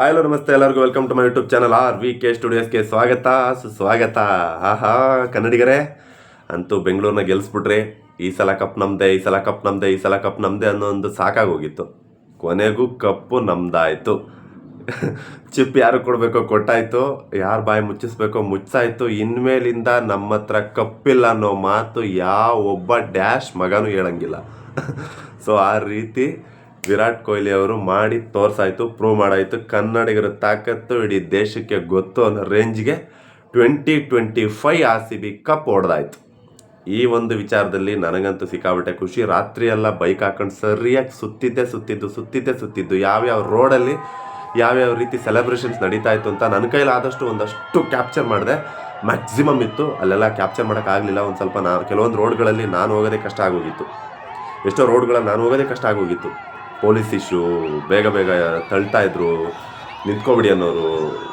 Hello ನಮಸ್ತೆ ಎಲ್ಲರಿಗೂ. Welcome to my YouTube channel R V K ಸ್ಟುಡಿಯೋಸ್ಗೆ ಸ್ವಾಗತ. ಸುಸ್ವಾಗತ. ಆಹಾ, ಕನ್ನಡಿಗರೇ. ಅಂತೂ ಬೆಂಗಳೂರನ್ನ ಗೆಲ್ಸ್ಬಿಟ್ರಿ ಈ ಸಲ ಕಪ್ ನಮ್ದೆ, ಈ ಸಲ ಕಪ್ ನಮ್ದೆ, ಈ ಸಲ ಕಪ್ ನಮ್ದೆ ಅನ್ನೋ ಒಂದು ಸಾಕಾಗೋಗಿತ್ತು. ಕೊನೆಗೂ ಕಪ್ಪು ನಮ್ದಾಯ್ತು. ಚಿಪ್ ಯಾರು ಕೊಡಬೇಕೋ ಕೊಟ್ಟಾಯಿತು. ಯಾರು ಬಾಯಿ ಮುಚ್ಚಿಸ್ಬೇಕೋ ಮುಚ್ಚಾಯಿತು. ಇನ್ಮೇಲಿಂದ ನಮ್ಮ ಹತ್ರ ಕಪ್ಪಿಲ್ಲ ಅನ್ನೋ ಮಾತು ಯಾವ ಒಬ್ಬ ಡ್ಯಾಶ್ ಮಗನೂ ಹೇಳಂಗಿಲ್ಲ. ಸೊ ಆ ರೀತಿ ವಿರಾಟ್ ಕೊಹ್ಲಿ ಅವರು ಮಾಡಿ ತೋರ್ಸಾಯಿತು ಪ್ರೂವ್ ಮಾಡಾಯಿತು. ಕನ್ನಡಿಗರ ತಾಕತ್ತು ಇಡೀ ದೇಶಕ್ಕೆ ಗೊತ್ತು ಅನ್ನೋ ರೇಂಜ್ಗೆ twenty twenty five R C B cup ಹೊಡೆದಾಯ್ತು. ಈ ಒಂದು ವಿಚಾರದಲ್ಲಿ ನನಗಂತೂ ಸಿಕ್ಕಾಬಿಟ್ಟೆ ಖುಷಿ. ರಾತ್ರಿ ಎಲ್ಲ ಬೈಕ್ ಹಾಕೊಂಡು ಸರಿಯಾಗಿ ಸುತ್ತಿದ್ದೆ ಸುತ್ತಿದ್ದು ಸುತ್ತಿದ್ದೆ ಸುತ್ತಿದ್ದು. ಯಾವ್ಯಾವ ರೋಡಲ್ಲಿ ಯಾವ್ಯಾವ ರೀತಿ ಸೆಲೆಬ್ರೇಷನ್ಸ್ ನಡೀತಾ ಇತ್ತು ಅಂತ ನನ್ನ ಕೈಲಾದಷ್ಟು ಒಂದಷ್ಟು ಕ್ಯಾಪ್ಚರ್ ಮಾಡಿದೆ. ಮ್ಯಾಕ್ಸಿಮಮ್ ಇತ್ತು. ಅಲ್ಲೆಲ್ಲ ಕ್ಯಾಪ್ಚರ್ ಮಾಡೋಕ್ಕಾಗಲಿಲ್ಲ ಒಂದು ಸ್ವಲ್ಪ ನಾನು ಕೆಲವೊಂದು ರೋಡ್ಗಳಲ್ಲಿ ನಾನು ಹೋಗೋದೇ ಕಷ್ಟ ಆಗೋಗಿತ್ತು. ಎಷ್ಟೋ ರೋಡ್ಗಳಲ್ಲಿ ನಾನು ಹೋಗೋದೇ ಕಷ್ಟ ಆಗೋಗಿತ್ತು. ಪೊಲೀಸ್ ಇಶ್ಯೂ, ಬೇಗ ಬೇಗ ತಳ್ತಾ ಇದ್ರು, ನಿಂತ್ಕೊಬಿಡಿ ಅನ್ನೋರು,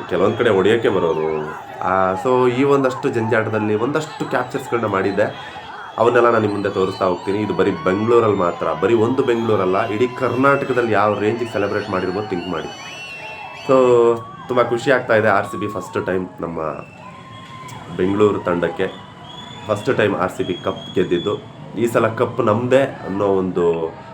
ಕೆಲವೊಂದು ಕಡೆ ಹೊಡಿಯೋಕ್ಕೆ ಬರೋರು. ಸೊ ಈ ಒಂದಷ್ಟು ಜಂಜಾಟದಲ್ಲಿ ಒಂದಷ್ಟು ಕ್ಯಾಪ್ಚರ್ಸ್ಗಳನ್ನ ಮಾಡಿದ್ದೆ. ಅವನ್ನೆಲ್ಲ ನಾನು ನಿಮ್ಮ ಮುಂದೆ ತೋರಿಸ್ತಾ ಹೋಗ್ತೀನಿ. ಇದು ಬರೀ ಬೆಂಗಳೂರಲ್ಲಿ ಮಾತ್ರ. ಬರೀ ಒಂದು ಬೆಂಗಳೂರಲ್ಲ. ಇಡೀ ಕರ್ನಾಟಕದಲ್ಲಿ ಯಾವ ರೇಂಜಿಗೆ ಸೆಲೆಬ್ರೇಟ್ ಮಾಡಿರ್ಬೋದು ಥಿಂಕ್ ಮಾಡಿ. ಸೊ ತುಂಬ ಖುಷಿ ಆಗ್ತಾ ಇದೆ R C B first time ನಮ್ಮ ಬೆಂಗಳೂರು ತಂಡಕ್ಕೆ. First time R C B cup ಗೆದ್ದಿದ್ದು. ಈ ಸಲ ಕಪ್ ನಮ್ಮದೇ ಅನ್ನೋ ಒಂದು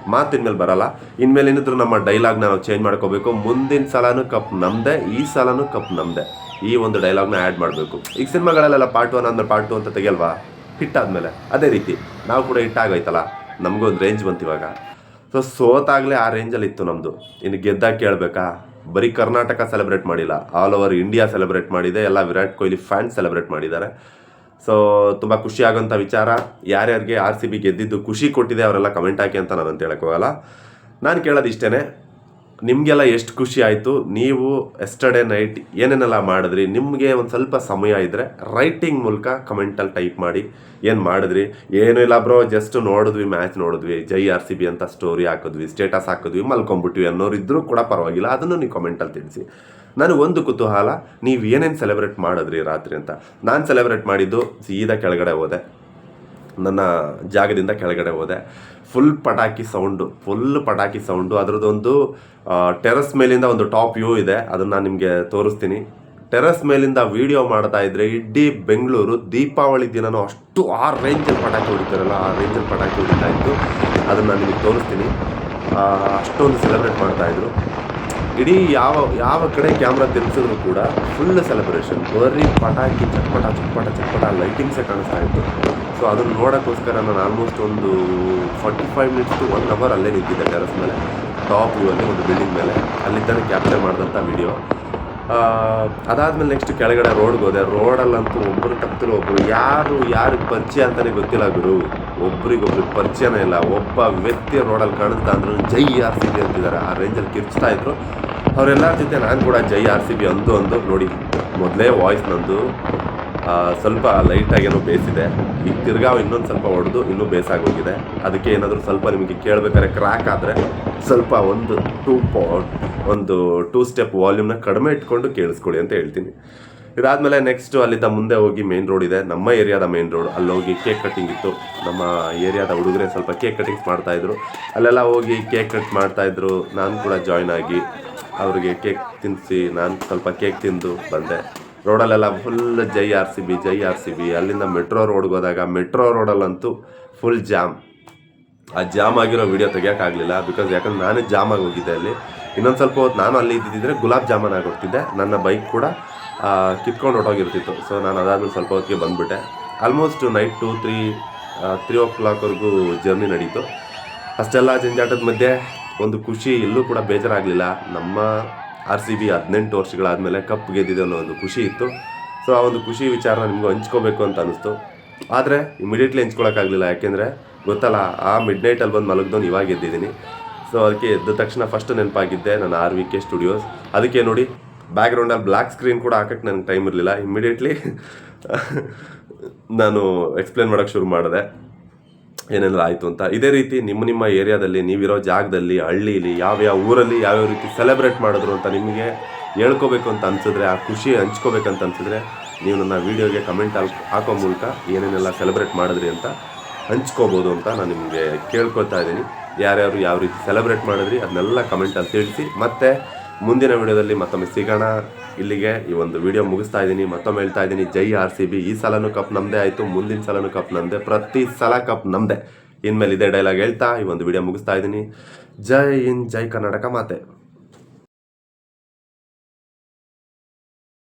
ಮಾತಿನ ಮೇಲೆ ಬರಲ್ಲ. ಇನ್ಮೇಲೆ ಏನಿದ್ರು ನಮ್ಮ ಡೈಲಾಗ್ನ ನಾವು ಚೇಂಜ್ ಮಾಡ್ಕೋಬೇಕು. ಮುಂದಿನ ಸಲನೂ ಕಪ್ ನಮ್ದೆ, ಈ ಸಲನೂ ಕಪ್ ನಮ್ದೆ. ಈ ಒಂದು ಡೈಲಾಗ್ನ ಆ್ಯಡ್ ಮಾಡಬೇಕು. ಈಗ ಸಿನಿಮಾಗಳಲ್ಲೆಲ್ಲ ಪಾರ್ಟ್ ಒನ್ ಅಂದ್ರೆ ಪಾರ್ಟ್ ಟು ಅಂತ ತೆಗಿಯಲ್ವಾ? ಹಿಟ್ ಆದಮೇಲೆ. ಅದೇ ರೀತಿ. ನಾವು ಕೂಡ ಹಿಟ್ ಆಗೋಯ್ತಲ್ಲ? ನಮಗೂ ಒಂದು ರೇಂಜ್ ಬಂತು ಇವಾಗ. ಸೊ ಸೋತಾಗಲೇ ಆ ರೇಂಜಲ್ಲಿ ಇತ್ತು ನಮ್ಮದು ಇನ್ನು ಗೆದ್ದಾಗ ಕೇಳಬೇಕಾ? ಬರೀ ಕರ್ನಾಟಕ ಸೆಲೆಬ್ರೇಟ್ ಮಾಡಿಲ್ಲ. ಆಲ್ ಓವರ್ ಇಂಡಿಯಾ ಸೆಲೆಬ್ರೇಟ್ ಮಾಡಿದೆ. ಎಲ್ಲ ವಿರಾಟ್ ಕೊಹ್ಲಿ ಫ್ಯಾನ್ಸ್ ಸೆಲೆಬ್ರೇಟ್ ಮಾಡಿದ್ದಾರೆ. ಸೊ ತುಂಬ ಖುಷಿ ಆಗೋಂಥ ವಿಚಾರ. ಯಾರ್ಯಾರಿಗೆ ಆರ್ ಸಿ ಬಿ ಗೆದ್ದಿದ್ದು ಖುಷಿ ಕೊಟ್ಟಿದೆ ಅವರೆಲ್ಲ ಕಮೆಂಟ್ ಹಾಕಿ ಅಂತ ನಾನು ಅಂತ ಹೇಳಕ್ ಹೋಗಲ್ಲ. ನಾನು ಕೇಳೋದು ಇಷ್ಟೇ ನಿಮಗೆಲ್ಲ ಎಷ್ಟು ಖುಷಿ ಆಯಿತು? ನೀವು ಎಸ್ಟರ್ಡೇ ನೈಟ್ ಏನೇನೆಲ್ಲ ಮಾಡಿದ್ರಿ? ನಿಮಗೆ ಒಂದು ಸ್ವಲ್ಪ ಸಮಯ ಇದ್ದರೆ ರೈಟಿಂಗ್ ಮೂಲಕ ಕಮೆಂಟಲ್ಲಿ ಟೈಪ್ ಮಾಡಿ. ಏನು ಮಾಡಿದ್ರಿ? ಏನೂ ಇಲ್ಲ ಬ್ರೋ ಜಸ್ಟ್ ನೋಡಿದ್ವಿ ಮ್ಯಾಚ್ ನೋಡಿದ್ವಿ. ಜೈ ಆರ್ ಸಿ ಬಿ ಅಂತ ಸ್ಟೋರಿ ಹಾಕಿದ್ವಿ ಸ್ಟೇಟಸ್ ಹಾಕಿದ್ವಿ ಮಲ್ಕೊಂಬಿಟ್ವಿ ಅನ್ನೋರು ಇದ್ರೂ ಕೂಡ ಪರವಾಗಿಲ್ಲ. ಅದನ್ನು ನೀವು ಕಮೆಂಟಲ್ಲಿ ತಿಳಿಸಿ. ನನಗೊಂದು ಕುತೂಹಲ, ನೀವು ಏನೇನು ಸೆಲೆಬ್ರೇಟ್ ಮಾಡಿದ್ರಿ ರಾತ್ರಿ ಅಂತ. ನಾನು ಸೆಲೆಬ್ರೇಟ್ ಮಾಡಿದ್ದು ಸೀದಾ ಕೆಳಗಡೆ ಹೋದೆ. ನನ್ನ ಜಾಗದಿಂದ ಕೆಳಗಡೆ ಹೋದೆ. ಫುಲ್ ಪಟಾಕಿ ಸೌಂಡು ಫುಲ್ ಪಟಾಕಿ ಸೌಂಡು ಅದರದ್ದೊಂದು ಟೆರಸ್ ಮೇಲಿಂದ ಒಂದು ಟಾಪ್ ವ್ಯೂ ಇದೆ. ಅದನ್ನು ನಾನು ನಿಮಗೆ ತೋರಿಸ್ತೀನಿ. ಟೆರಸ್ ಮೇಲಿಂದ ವಿಡಿಯೋ ಮಾಡ್ತಾ ಇದ್ರೆ ಇಡೀ ಬೆಂಗಳೂರು ದೀಪಾವಳಿ ದಿನನೂ ಅಷ್ಟು ಆ ರೇಂಜಲ್ಲಿ ಪಟಾಕಿ ಹೊಡಿತಾರಲ್ಲ, ಆ ರೇಂಜಲ್ಲಿ ಪಟಾಕಿ ಹೊಡಿತಾ ಇತ್ತು. ಅದನ್ನು ನಾನು ನಿಮಗೆ ತೋರಿಸ್ತೀನಿ. ಅಷ್ಟೊಂದು ಸೆಲೆಬ್ರೇಟ್ ಮಾಡ್ತಾ ಇದ್ರು. ಇಡೀ ಯಾವ ಯಾವ ಕಡೆ ಕ್ಯಾಮ್ರಾ ತಿರುಗಿಸಿದ್ರು ಕೂಡ ಫುಲ್ ಸೆಲೆಬ್ರೇಷನ್ ಬರೀ ಪಟಾಕಿ ಚಟ್ಪಟ ಚಟ್ಪಟ ಚಟ್ಪಟ ಲೈಟಿಂಗ್ಸೇ ಕಾಣಿಸ್ತಾ ಇತ್ತು. ಸೊ ಅದನ್ನು ನೋಡೋಕ್ಕೋಸ್ಕರ ನಾನು ಆಲ್ಮೋಸ್ಟ್ ಒಂದು forty five minutes to one hour ಅಲ್ಲೇ ನಿಂತಿದ್ದೆ ಟೆರಸ್ ಮೇಲೆ. ಟಾಪ್ ಅಲ್ಲಿ ಒಂದು ಬಿಲ್ಡಿಂಗ್ ಮೇಲೆ. ಅಲ್ಲಿದ್ದಾನೆ ಕ್ಯಾಪ್ಚರ್ ಮಾಡಿದಂಥ ವಿಡಿಯೋ ಅದಾದ್ಮೇಲೆ ನೆಕ್ಸ್ಟ್ ಕೆಳಗಡೆ ರೋಡ್ಗೆ ಹೋದೆ. ರೋಡಲ್ಲಂತೂ ಒಬ್ಬರು ತಪ್ಪಿರೋ ಒಬ್ಬರು ಯಾರು, ಯಾರಿಗೆ ಪರಿಚಯ ಅಂತಲೇ ಗೊತ್ತಿಲ್ಲ ಗುರು. ಒಬ್ರಿಗೊಬ್ರಿಗೆ ಪರಿಚಯನೇ ಇಲ್ಲ. ಒಬ್ಬ ವ್ಯಕ್ತಿ ರೋಡಲ್ಲಿ ಕಾಣಿಸ್ತಾ ಅಂದ್ರು ಜೈ ಆರ್ ಸಿ ಬಿ ಅಂತಿದ್ದಾರೆ. ಆ ರೇಂಜಲ್ಲಿ ಕಿರ್ಚ್ತಾ ಇದ್ರು. ಅವರೆಲ್ಲರ ಜೊತೆ ನಾನು ಕೂಡ ಜೈ ಆರ್ ಸಿ ಬಿ ಅಂದು ಅಂದು ನೋಡಿ ಮೊದಲೇ ವಾಯ್ಸ್ ನಂದು ಸ್ವಲ್ಪ ಲೈಟಾಗೇನೋ ಬೇಸಿದೆ. ಈಗ ತಿರ್ಗಾ ಇನ್ನೊಂದು ಸ್ವಲ್ಪ ಹೊಡೆದು ಇನ್ನೂ ಬೇಸಾಗೋಗಿದೆ. ಅದಕ್ಕೆ ಏನಾದರೂ ಸ್ವಲ್ಪ ನಿಮಗೆ ಕೇಳಬೇಕಾದ್ರೆ ಕ್ರ್ಯಾಕ್ ಆದರೆ ಸ್ವಲ್ಪ ಒಂದು ಟೂ ಪಾ ಒಂದು ಟೂ ಸ್ಟೆಪ್ ವಾಲ್ಯೂಮ್ನ ಕಡಿಮೆ ಇಟ್ಕೊಂಡು ಕೇಳಿಸ್ಕೊಳ್ಳಿ ಅಂತ ಹೇಳ್ತೀನಿ. ಇದಾದಮೇಲೆ ನೆಕ್ಸ್ಟು ಅಲ್ಲಿಂದ ಮುಂದೆ ಹೋಗಿ ಮೇನ್ ರೋಡ್ ಇದೆ. ನಮ್ಮ ಏರಿಯಾದ ಮೇನ್ ರೋಡ್ ಅಲ್ಲಿ ಹೋಗಿ ಕೇಕ್ ಕಟ್ಟಿಂಗ್ ಇತ್ತು. ನಮ್ಮ ಏರಿಯಾದ ಹುಡುಗರೇ ಸ್ವಲ್ಪ ಕೇಕ್ ಕಟ್ಟಿಂಗ್ಸ್ ಮಾಡ್ತಾಯಿದ್ರು ಅಲ್ಲೆಲ್ಲ ಹೋಗಿ ಕೇಕ್ ಕಟ್ ಮಾಡ್ತಾಯಿದ್ರು ನಾನು ಕೂಡ ಜಾಯ್ನ್ ಆಗಿ ಅವ್ರಿಗೆ ಕೇಕ್ ತಿನ್ನಿಸಿ ನಾನು ಸ್ವಲ್ಪ ಕೇಕ್ ತಿಂದು ಬಂದೆ. ರೋಡಲ್ಲೆಲ್ಲ ಫುಲ್ ಜೈ ಆರ್ ಸಿ ಬಿ ಜೈ ಆರ್ ಸಿ ಬಿ ಅಲ್ಲಿಂದ ಮೆಟ್ರೋ ರೋಡ್ಗೆ ಹೋದಾಗ ಮೆಟ್ರೋ ರೋಡಲ್ಲಂತೂ ಫುಲ್ ಜಾಮ್ ಆ ಜಾಮ್ ಆಗಿರೋ ವಿಡಿಯೋ ತೆಗಿಯೋಕ್ಕಾಗಲಿಲ್ಲ ಬಿಕಾಸ್ ಯಾಕಂದ್ರೆ ನಾನೇ ಜಾಮ್ ಆಗಿ ಹೋಗಿದ್ದೆ ಅಲ್ಲಿ. ಇನ್ನೊಂದು ಸ್ವಲ್ಪ ಹೊತ್ತು ನಾನು ಅಲ್ಲಿ ಇದ್ದಿದ್ದರೆ ಗುಲಾಬ್ ಜಾಮೂನ್ ಆಗೋಗ್ತಿದ್ದೆ ನನ್ನ ಬೈಕ್ ಕೂಡ ಕಿತ್ಕೊಂಡು ಹೊಟ್ಟೋಗಿರ್ತಿತ್ತು ಸೊ ನಾನು ಅದಾದಮೇಲೆ ಸ್ವಲ್ಪ ಹೊತ್ತಿಗೆ ಬಂದುಬಿಟ್ಟೆ. Almost night two three three o ಕ್ಲಾಕ್ವರೆಗೂ journey ನಡೀತು. ಅಷ್ಟೆಲ್ಲ ಜಂಜಾಟದ ಮಧ್ಯೆ ಒಂದು ಖುಷಿ ಎಲ್ಲೂ ಕೂಡ ಬೇಜಾರಾಗಲಿಲ್ಲ. ನಮ್ಮ ಆರ್ ಸಿ ಬಿ ಹದಿನೆಂಟು ವರ್ಷಗಳಾದಮೇಲೆ ಕಪ್ ಗೆದ್ದಿದೆ ಅನ್ನೋ ಒಂದು ಖುಷಿ ಇತ್ತು. ಸೊ ಆ ಒಂದು ಖುಷಿ ವಿಚಾರನ ನಿಮಗೂ ಹಂಚ್ಕೋಬೇಕು ಅಂತ ಅನಿಸ್ತು. ಆದರೆ ಇಮಿಡಿಯೇಟ್ಲಿ ಹಂಚ್ಕೊಳಕ್ಕಾಗಲಿಲ್ಲ. ಯಾಕೆಂದರೆ ಗೊತ್ತಲ್ಲ, ಆ ಮಿಡ್ ನೈಟಲ್ಲಿ ಬಂದು ಮಲಗ್ದೊಂದು ಇವಾಗ ಎದ್ದಿದ್ದೀನಿ. ಸೊ ಅದಕ್ಕೆ ಎದ್ದ ತಕ್ಷಣ ಫಸ್ಟ್ ನೆನಪಾಗಿದ್ದೆ ನನ್ನ ಆರ್ ವಿ ಕೆ ಸ್ಟುಡಿಯೋಸ್ ಅದಕ್ಕೆ ನೋಡಿ ಬ್ಯಾಕ್ಗ್ರೌಂಡಲ್ಲಿ ಬ್ಲ್ಯಾಕ್ ಸ್ಕ್ರೀನ್ ಕೂಡ ಹಾಕಕ್ಕೆ ನನಗೆ ಟೈಮ್ ಇರಲಿಲ್ಲ. ಇಮ್ಮಿಡಿಯೇಟ್ಲಿ ನಾನು ಎಕ್ಸ್ಪ್ಲೇನ್ ಮಾಡೋಕ್ಕೆ ಶುರು ಮಾಡಿದೆ. ಏನೆಲ್ಲ ಆಯಿತು ಅಂತ. ಇದೇ ರೀತಿ ನಿಮ್ಮ ನಿಮ್ಮ ಏರಿಯಾದಲ್ಲಿ, ನೀವಿರೋ ಜಾಗದಲ್ಲಿ, ಹಳ್ಳೀಲಿ, ಯಾವ್ಯಾವ ಊರಲ್ಲಿ, ಯಾವ್ಯಾವ ರೀತಿ ಸೆಲೆಬ್ರೇಟ್ ಮಾಡಿದ್ರು ಅಂತ ನಿಮಗೆ ಹೇಳ್ಕೋಬೇಕು ಅಂತ ಅನ್ಸಿದ್ರೆ, ಆ ಖುಷಿ ಹಂಚ್ಕೋಬೇಕಂತ ಅನ್ಸಿದ್ರೆ ನೀವು ನನ್ನ ವೀಡಿಯೋಗೆ ಕಮೆಂಟ್ ಹಾಕೋ ಮೂಲಕ ಏನೇನೆಲ್ಲ ಸೆಲೆಬ್ರೇಟ್ ಮಾಡಿದ್ರಿ ಅಂತ ಹಂಚ್ಕೋಬೋದು ಅಂತ ನಾನು ನಿಮಗೆ ಕೇಳ್ಕೊತಾ ಇದ್ದೀನಿ. ಯಾರ್ಯಾರು ಯಾವ ರೀತಿ ಸೆಲೆಬ್ರೇಟ್ ಮಾಡಿದ್ರಿ ಅದನ್ನೆಲ್ಲ ಕಮೆಂಟಲ್ಲಿ ತಿಳಿಸಿ. ಮತ್ತು ಮುಂದಿನ ವಿಡಿಯೋದಲ್ಲಿ ಮತ್ತೊಮ್ಮೆ ಸಿಗೋಣ. ಇಲ್ಲಿಗೆ ಈ ಒಂದು ವಿಡಿಯೋ ಮುಗಿಸ್ತಾ ಇದ್ದೀನಿ. ಮತ್ತೊಮ್ಮೆ ಹೇಳ್ತಾ ಇದ್ದೀನಿ, ಜೈ ಆರ್ ಸಿ ಬಿ. ಈ ಸಲನೂ ಕಪ್ ನಮ್ದೇ ಆಯಿತು, ಮುಂದಿನ ಸಲನೂ ಕಪ್ ನಮ್ದೇ, ಪ್ರತಿ ಸಲ ಕಪ್ ನಮ್ದೇ. ಇನ್ಮೇಲೆ ಇದೇ ಡೈಲಾಗ್ ಹೇಳ್ತಾ ಈ ಒಂದು ವಿಡಿಯೋ ಮುಗಿಸ್ತಾ ಇದ್ದೀನಿ. ಜೈ ಇನ್ ಜೈ ಕರ್ನಾಟಕ ಮಾತೆ.